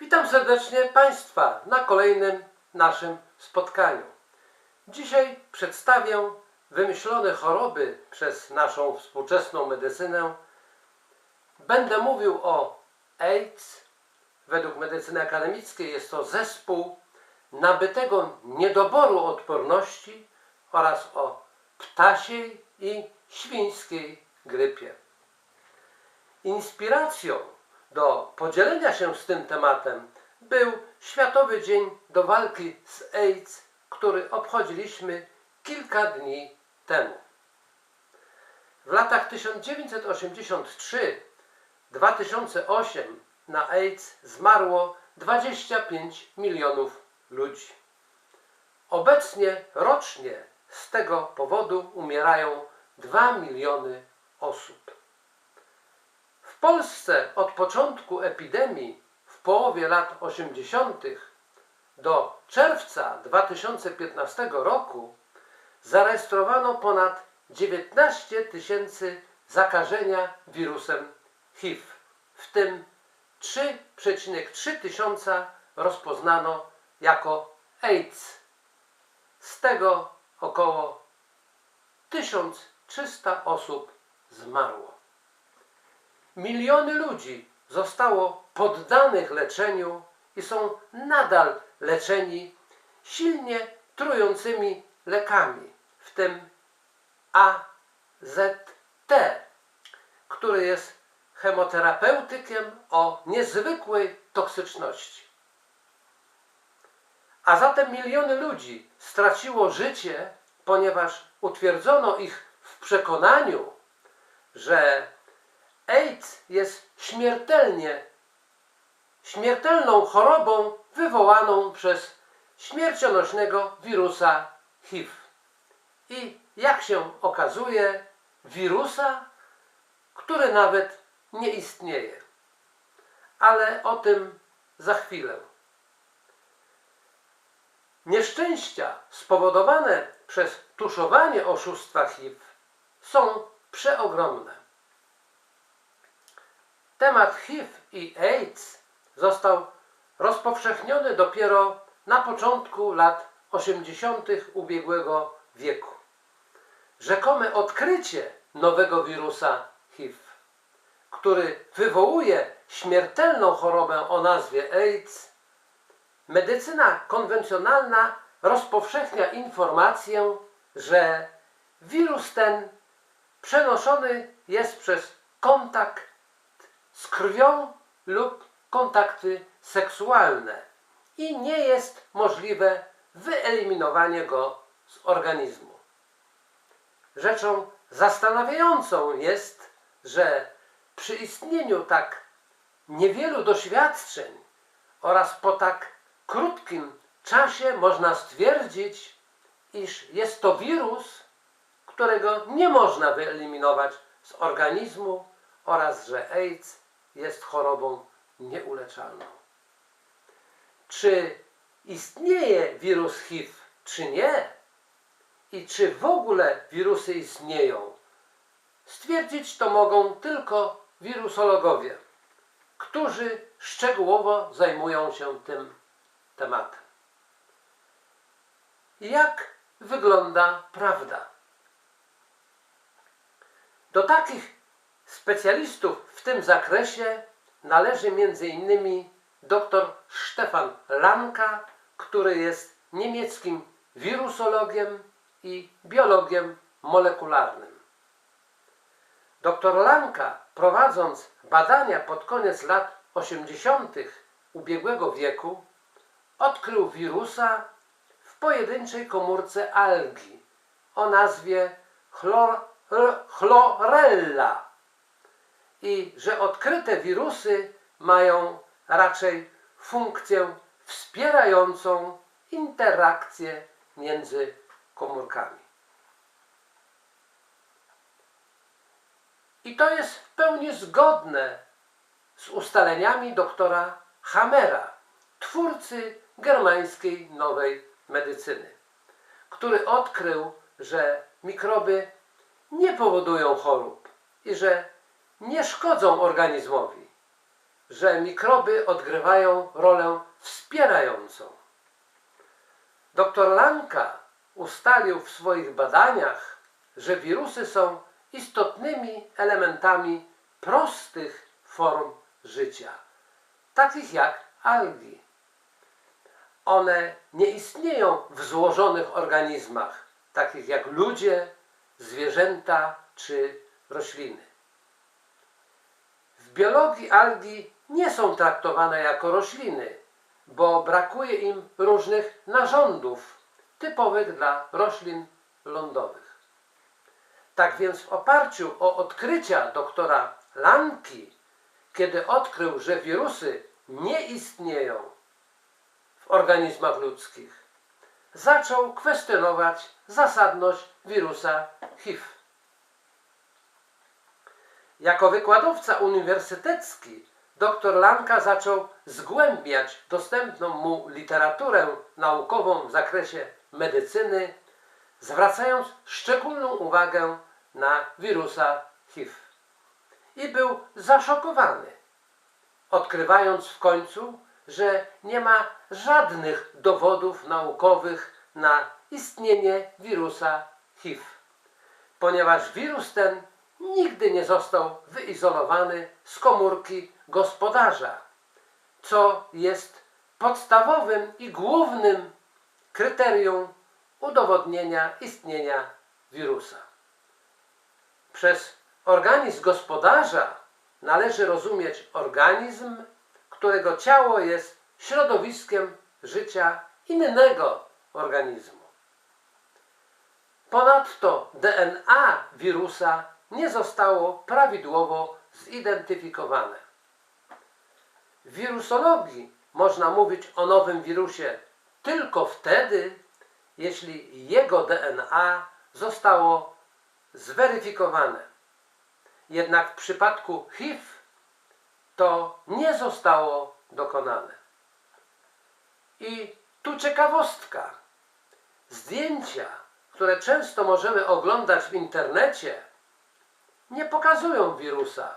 Witam serdecznie Państwa na kolejnym naszym spotkaniu. Dzisiaj przedstawię wymyślone choroby przez naszą współczesną medycynę. Będę mówił o AIDS. Według medycyny akademickiej jest to zespół nabytego niedoboru odporności oraz o ptasiej i świńskiej grypie. Inspiracją do podzielenia się z tym tematem był Światowy Dzień do walki z AIDS, który obchodziliśmy kilka dni temu. W latach 1983-2008 na AIDS zmarło 25 milionów ludzi. Obecnie rocznie z tego powodu umierają 2 miliony osób. W Polsce od początku epidemii w połowie lat 80. do czerwca 2015 roku zarejestrowano ponad 19 tysięcy zakażenia wirusem HIV, w tym 3,3 tysiąca rozpoznano jako AIDS. Z tego około 1300 osób zmarło. Miliony ludzi zostało poddanych leczeniu i są nadal leczeni silnie trującymi lekami, w tym AZT, który jest chemoterapeutykiem o niezwykłej toksyczności. A zatem miliony ludzi straciło życie, ponieważ utwierdzono ich przekonaniu, że AIDS jest śmiertelnie, śmiertelną chorobą wywołaną przez śmiercionośnego wirusa HIV. I jak się okazuje, wirusa, który nawet nie istnieje. Ale o tym za chwilę. Nieszczęścia spowodowane przez tuszowanie oszustwa HIV są przeogromne. Temat HIV i AIDS został rozpowszechniony dopiero na początku lat 80. ubiegłego wieku. Rzekome odkrycie nowego wirusa HIV, który wywołuje śmiertelną chorobę o nazwie AIDS, medycyna konwencjonalna rozpowszechnia informację, że wirus ten przenoszony jest przez kontakt z krwią lub kontakty seksualne i nie jest możliwe wyeliminowanie go z organizmu. Rzeczą zastanawiającą jest, że przy istnieniu tak niewielu doświadczeń oraz po tak krótkim czasie można stwierdzić, iż jest to wirus, którego nie można wyeliminować z organizmu oraz że AIDS jest chorobą nieuleczalną. Czy istnieje wirus HIV, czy nie? I czy w ogóle wirusy istnieją? Stwierdzić to mogą tylko wirusologowie, którzy szczegółowo zajmują się tym tematem. Jak wygląda prawda? Do takich specjalistów w tym zakresie należy m.in. dr Stefan Lanka, który jest niemieckim wirusologiem i biologiem molekularnym. Dr Lanka, prowadząc badania pod koniec lat 80. ubiegłego wieku, odkrył wirusa w pojedynczej komórce algi o nazwie chlor, chlorella i że odkryte wirusy mają raczej funkcję wspierającą interakcję między komórkami. I to jest w pełni zgodne z ustaleniami doktora Hammera, twórcy germańskiej nowej medycyny, który odkrył, że mikroby nie powodują chorób i że nie szkodzą organizmowi, że mikroby odgrywają rolę wspierającą. Dr Lanka ustalił w swoich badaniach, że wirusy są istotnymi elementami prostych form życia, takich jak algi. One nie istnieją w złożonych organizmach, takich jak ludzie, zwierzęta czy rośliny. W biologii algi nie są traktowane jako rośliny, bo brakuje im różnych narządów typowych dla roślin lądowych. Tak więc w oparciu o odkrycia doktora Lanki, kiedy odkrył, że wirusy nie istnieją w organizmach ludzkich, zaczął kwestionować zasadność wirusa HIV. Jako wykładowca uniwersytecki dr Lanka zaczął zgłębiać dostępną mu literaturę naukową w zakresie medycyny, zwracając szczególną uwagę na wirusa HIV. I był zaszokowany, odkrywając w końcu, że nie ma żadnych dowodów naukowych na istnienie wirusa HIV, ponieważ wirus ten nigdy nie został wyizolowany z komórki gospodarza, co jest podstawowym i głównym kryterium udowodnienia istnienia wirusa. Przez organizm gospodarza należy rozumieć organizm, którego ciało jest środowiskiem życia innego organizmu. Ponadto DNA wirusa nie zostało prawidłowo zidentyfikowane. W wirusologii można mówić o nowym wirusie tylko wtedy, jeśli jego DNA zostało zweryfikowane. Jednak w przypadku HIV to nie zostało dokonane. I tu ciekawostka. Zdjęcia, które często możemy oglądać w internecie, nie pokazują wirusa,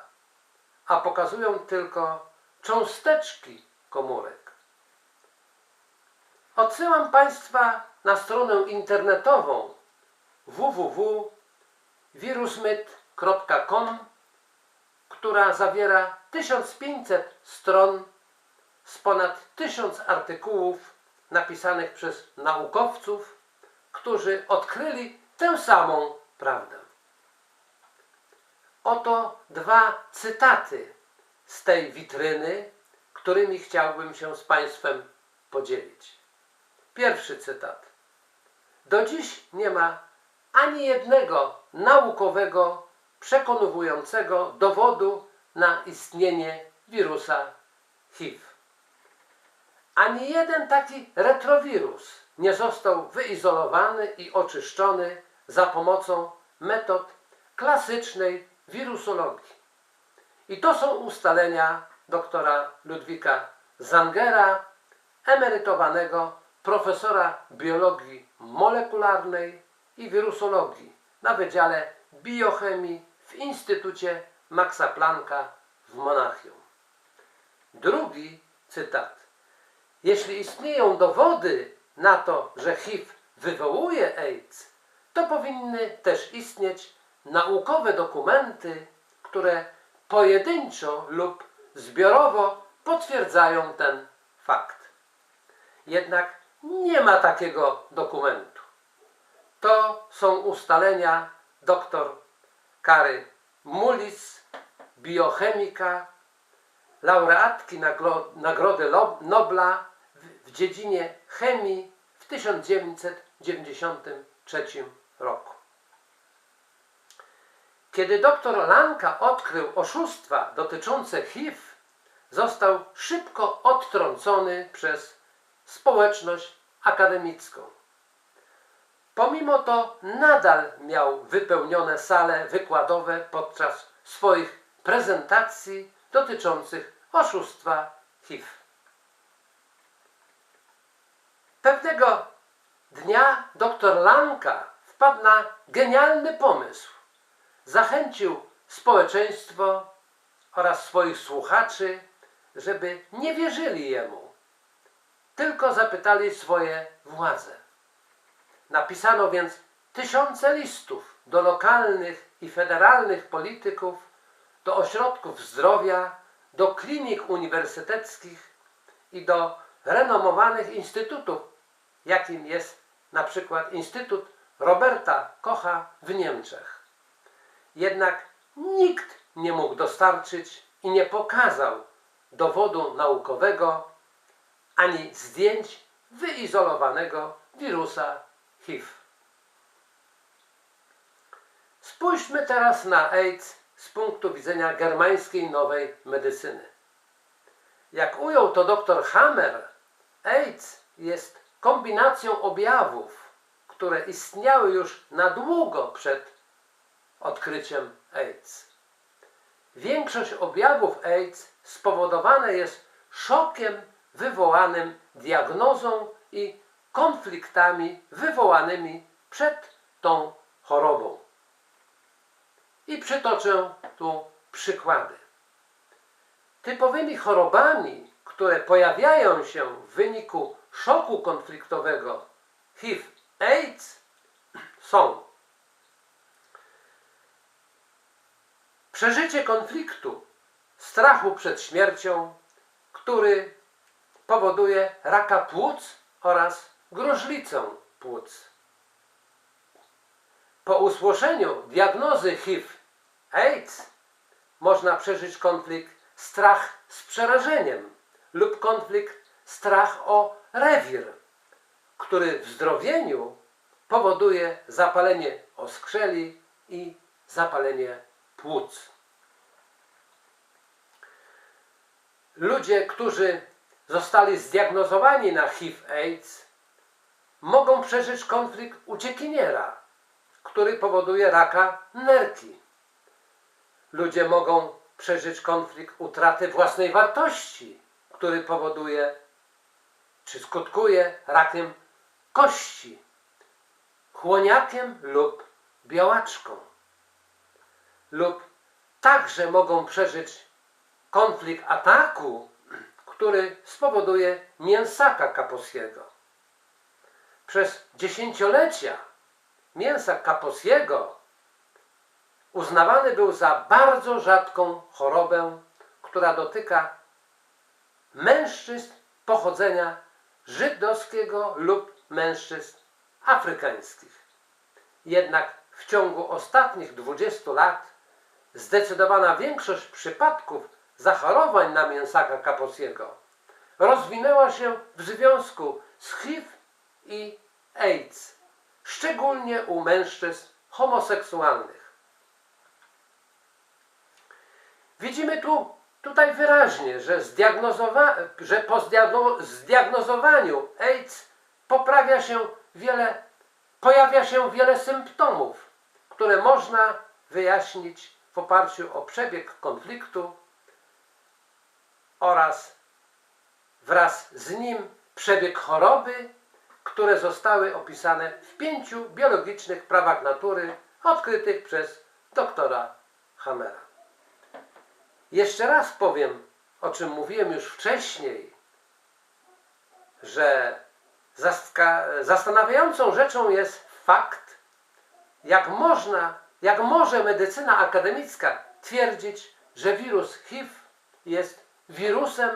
a pokazują tylko cząsteczki komórek. Odsyłam Państwa na stronę internetową www.virusmyt.com, która zawiera 1500 stron z ponad 1000 artykułów napisanych przez naukowców, którzy odkryli tę samą prawdę. Oto dwa cytaty z tej witryny, którymi chciałbym się z Państwem podzielić. Pierwszy cytat. Do dziś nie ma ani jednego naukowego, przekonującego dowodu na istnienie wirusa HIV. Ani jeden taki retrowirus nie został wyizolowany i oczyszczony za pomocą metod klasycznej wirusologii. I to są ustalenia doktora Ludwika Zangera, emerytowanego profesora biologii molekularnej i wirusologii na Wydziale Biochemii w Instytucie Maxa Plancka w Monachium. Drugi cytat. Jeśli istnieją dowody na to, że HIV wywołuje AIDS, to powinny też istnieć naukowe dokumenty, które pojedynczo lub zbiorowo potwierdzają ten fakt. Jednak nie ma takiego dokumentu. To są ustalenia dr Kary Mullis, biochemika, laureatki Nagrody Nobla w dziedzinie chemii w 1993 roku. Kiedy dr Lanka odkrył oszustwa dotyczące HIV, został szybko odtrącony przez społeczność akademicką. Pomimo to nadal miał wypełnione sale wykładowe podczas swoich prezentacji dotyczących oszustwa HIV. Pewnego dnia dr Lanka wpadł na genialny pomysł zachęcił społeczeństwo oraz swoich słuchaczy, żeby nie wierzyli jemu, tylko zapytali swoje władze. Napisano więc tysiące listów do lokalnych i federalnych polityków, do ośrodków zdrowia, do klinik uniwersyteckich i do renomowanych instytutów, jakim jest na przykład Instytut Roberta Kocha w Niemczech. Jednak nikt nie mógł dostarczyć i nie pokazał dowodu naukowego ani zdjęć wyizolowanego wirusa HIV. Spójrzmy teraz na AIDS z punktu widzenia germańskiej nowej medycyny. Jak ujął to dr Hammer, AIDS jest kombinacją objawów, które istniały już na długo przed odkryciem AIDS. Większość objawów AIDS spowodowane jest szokiem wywołanym diagnozą i konfliktami wywołanymi przed tą chorobą. I przytoczę tu przykłady. Typowymi chorobami, które pojawiają się w wyniku szoku konfliktowego HIV-AIDS są przeżycie konfliktu, strachu przed śmiercią, który powoduje raka płuc oraz gruźlicę płuc. Po usłyszeniu diagnozy HIV-AIDS można przeżyć konflikt strach z przerażeniem lub konflikt strach o rewir, który w zdrowieniu powoduje zapalenie oskrzeli i zapalenie płuc. Ludzie, którzy zostali zdiagnozowani na HIV-AIDS, mogą przeżyć konflikt uciekiniera, który powoduje raka nerki. Ludzie mogą przeżyć konflikt utraty własnej wartości, który powoduje czy skutkuje rakiem kości, chłoniakiem lub białaczką. Lub także mogą przeżyć konflikt ataku, który spowoduje mięsaka kaposiego. Przez dziesięciolecia mięsak kaposiego uznawany był za bardzo rzadką chorobę, która dotyka mężczyzn pochodzenia żydowskiego lub mężczyzn afrykańskich. Jednak w ciągu ostatnich 20 lat zdecydowana większość przypadków zachorowań na mięsaka kaposiego rozwinęła się w związku z HIV i AIDS, szczególnie u mężczyzn homoseksualnych. Widzimy tu tutaj wyraźnie, że, zdiagnozowa że po zdiagno zdiagnozowaniu AIDS poprawia się wiele, pojawia się wiele symptomów, które można wyjaśnić w oparciu o przebieg konfliktu oraz wraz z nim przebieg choroby, które zostały opisane w pięciu biologicznych prawach natury odkrytych przez doktora Hammera. Jeszcze raz powiem, o czym mówiłem już wcześniej, że zastanawiającą rzeczą jest fakt, jak można, jak może medycyna akademicka twierdzić, że wirus HIV jest wirusem,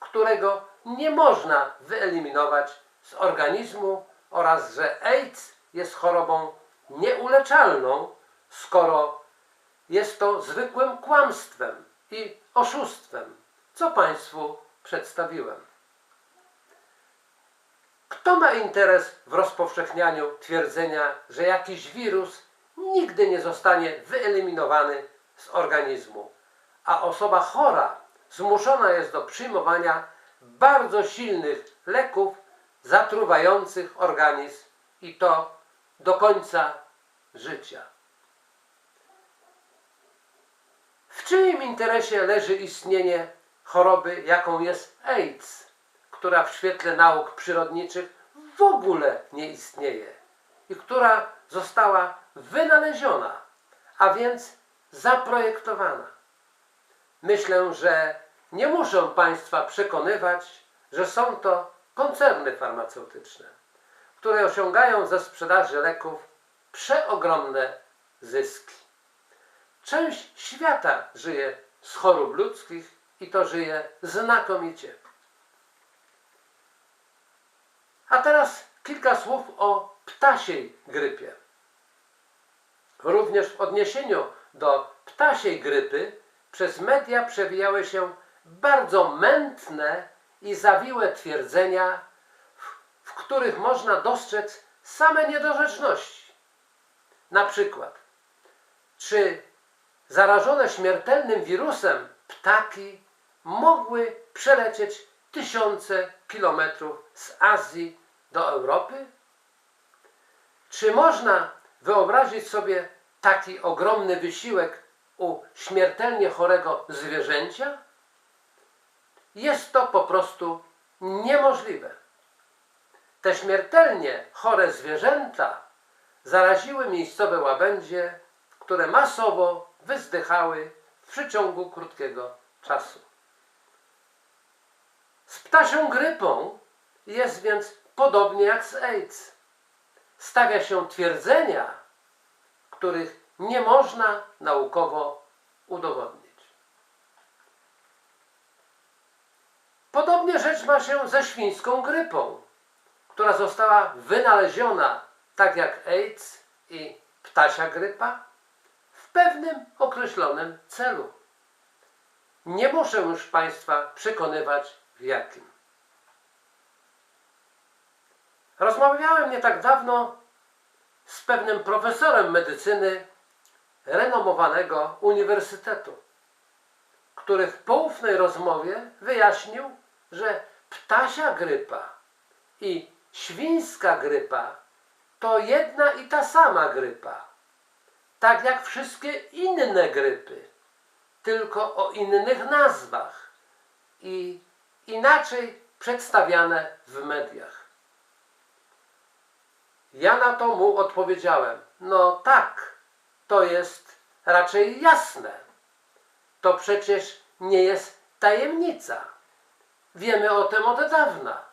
którego nie można wyeliminować z organizmu oraz że AIDS jest chorobą nieuleczalną, skoro jest to zwykłym kłamstwem i oszustwem, co Państwu przedstawiłem. Kto ma interes w rozpowszechnianiu twierdzenia, że jakiś wirus nigdy nie zostanie wyeliminowany z organizmu, a osoba chora zmuszona jest do przyjmowania bardzo silnych leków zatruwających organizm i to do końca życia. W czyim interesie leży istnienie choroby, jaką jest AIDS, która w świetle nauk przyrodniczych w ogóle nie istnieje i która została wynaleziona, a więc zaprojektowana. Myślę, że nie muszę Państwa przekonywać, że są to koncerny farmaceutyczne, które osiągają ze sprzedaży leków przeogromne zyski. Część świata żyje z chorób ludzkich i to żyje znakomicie. A teraz kilka słów o ptasiej grypie. Również w odniesieniu do ptasiej grypy przez media przewijały się bardzo mętne i zawiłe twierdzenia, w, w których można dostrzec same niedorzeczności. Na przykład, czy zarażone śmiertelnym wirusem ptaki mogły przelecieć tysiące kilometrów z Azji do Europy? Czy można wyobrazić sobie taki ogromny wysiłek u śmiertelnie chorego zwierzęcia? Jest to po prostu niemożliwe. Te śmiertelnie chore zwierzęta zaraziły miejscowe łabędzie, które masowo wyzdychały w przeciągu krótkiego czasu. Z ptasią grypą jest więc podobnie jak z AIDS. Stawia się twierdzenia, których nie można naukowo udowodnić. Podobnie rzecz ma się ze świńską grypą, która została wynaleziona, tak jak AIDS i ptasia grypa, pewnym określonym celu. Nie muszę już Państwa przekonywać w jakim. Rozmawiałem nie tak dawno z pewnym profesorem medycyny renomowanego uniwersytetu, który w poufnej rozmowie wyjaśnił, że ptasia grypa i świńska grypa to jedna i ta sama grypa. Tak jak wszystkie inne grypy, tylko o innych nazwach i inaczej przedstawiane w mediach. Ja na to mu odpowiedziałem: No tak, to jest raczej jasne. To przecież nie jest tajemnica. Wiemy o tym od dawna.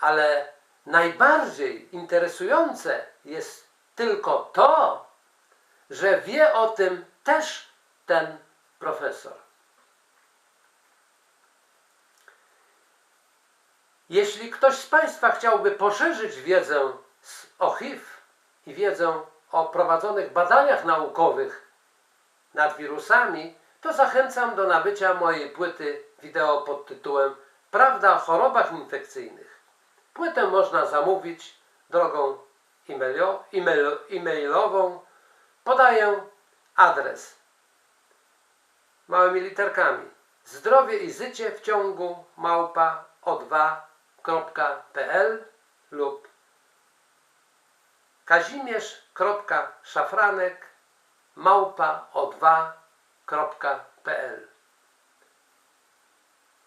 Ale najbardziej interesujące jest tylko to, że wie o tym też ten profesor. Jeśli ktoś z Państwa chciałby poszerzyć wiedzę o HIV i wiedzę o prowadzonych badaniach naukowych nad wirusami, to zachęcam do nabycia mojej płyty wideo pod tytułem Prawda o chorobach infekcyjnych. Płytę można zamówić drogą e-mailo- e-mail, e-mailową. Podaję adres małymi literkami zdrowie i życie w ciągu małpa o2.pl lub kazimierz.szafranek małpa o2.pl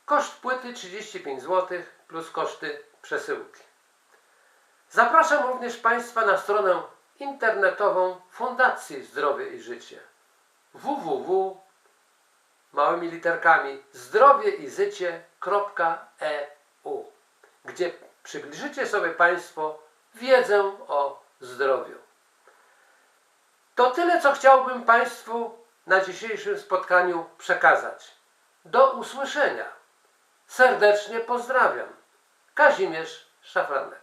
Koszt płyty 35 zł plus koszty przesyłki. Zapraszam również Państwa na stronę internetową Fundacji Zdrowie i Życie www małymi literkami zdrowie i życie.eu, gdzie przybliżycie sobie Państwo wiedzę o zdrowiu. To tyle, co chciałbym Państwu na dzisiejszym spotkaniu przekazać. Do usłyszenia. Serdecznie pozdrawiam. Kazimierz Szafranek.